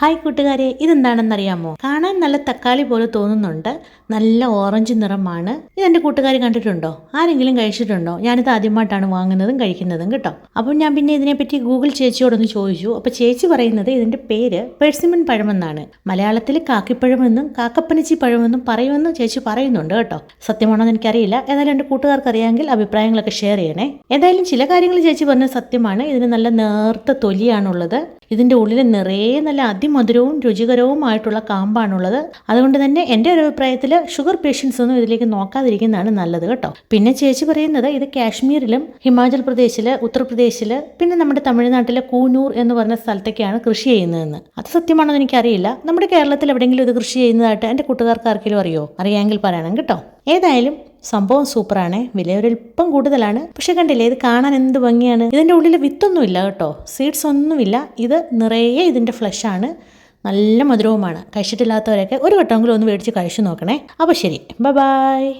Hi കൂട്ടുകാരെ ഇതെന്താണെന്നറിയാമോ? കാണാൻ നല്ല തക്കാളി പോലെ തോന്നുന്നുണ്ട്. നല്ല ഓറഞ്ച് നിറമാണ്. ഇതെന്റെ കൂട്ടുകാർ കണ്ടിട്ടുണ്ടോ? ആരെങ്കിലും കഴിച്ചിട്ടുണ്ടോ? ഞാനിത് ആദ്യമായിട്ടാണ് വാങ്ങുന്നതും കഴിക്കുന്നതും കേട്ടോ. അപ്പം ഞാൻ പിന്നെ ഇതിനെപ്പറ്റി ഗൂഗിൾ ചേച്ചിയോടൊന്ന് ചോദിച്ചു. അപ്പോൾ ചേച്ചി പറയുന്നത് ഇതിന്റെ പേര് പേഴ്സിമൺ പഴമെന്നാണ്. മലയാളത്തിൽ കാക്കിപ്പഴമെന്നും കാക്കപ്പനച്ചി പഴമെന്നും പറയുമെന്നും ചേച്ചി പറയുന്നുണ്ട് കേട്ടോ. സത്യമാണോ എന്ന് എനിക്കറിയില്ല. ഏതായാലും എന്റെ കൂട്ടുകാർക്ക് അറിയാമെങ്കിൽ അഭിപ്രായങ്ങളൊക്കെ ഷെയർ ചെയ്യണേ. ഏതായാലും ചില കാര്യങ്ങൾ ചേച്ചി പറഞ്ഞത് സത്യമാണ്. ഇതിന് നല്ല നേർത്ത തൊലിയാണുള്ളത്. ഇതിന്റെ ഉള്ളിൽ നിറയെ നല്ല അതിമധുരവും രുചികരവുമായിട്ടുള്ള കാമ്പാണുള്ളത്. അതുകൊണ്ട് തന്നെ എന്റെ ഒരു അഭിപ്രായത്തിൽ ഷുഗർ പേഷ്യൻസ് ഒന്നും ഇതിലേക്ക് നോക്കാതിരിക്കുന്നതാണ് നല്ലത് കേട്ടോ. പിന്നെ ചേച്ചി പറയുന്നത് ഇത് കാശ്മീരിലും ഹിമാചൽ പ്രദേശിൽ ഉത്തർപ്രദേശിൽ പിന്നെ നമ്മുടെ തമിഴ്നാട്ടിലെ കൂനൂർ എന്ന് പറഞ്ഞ സ്ഥലത്തൊക്കെയാണ് കൃഷി ചെയ്യുന്നതെന്ന്. അത് സത്യമാണോ എനിക്കറിയില്ല. നമ്മുടെ കേരളത്തിൽ എവിടെയെങ്കിലും ഇത് കൃഷി ചെയ്യുന്നതായിട്ട് എന്റെ കൂട്ടുകാർക്ക് ആർക്കെങ്കിലും അറിയോ? അറിയാമെങ്കിൽ പറയണം കേട്ടോ. ഏതായാലും സംഭവം സൂപ്പറാണ്. വില ഒരല്പം കൂടുതലാണ്. പക്ഷെ കണ്ടില്ലേ ഇത് കാണാൻ എന്ത് ഭംഗിയാണ്? ഇതിന്റെ ഉള്ളിൽ വിത്തൊന്നും ഇല്ല കേട്ടോ. സീഡ്സ് ഒന്നുമില്ല. ഇത് നിറയെ ഇതിന്റെ ആണ്. നല്ല മധുരവുമാണ്. കഴിച്ചിട്ടില്ലാത്തവരൊക്കെ ഒരു വട്ടമെങ്കിലും ഒന്ന് മേടിച്ച് കഴിച്ചു നോക്കണേ. അപ്പോൾ ശരി. ബൈ.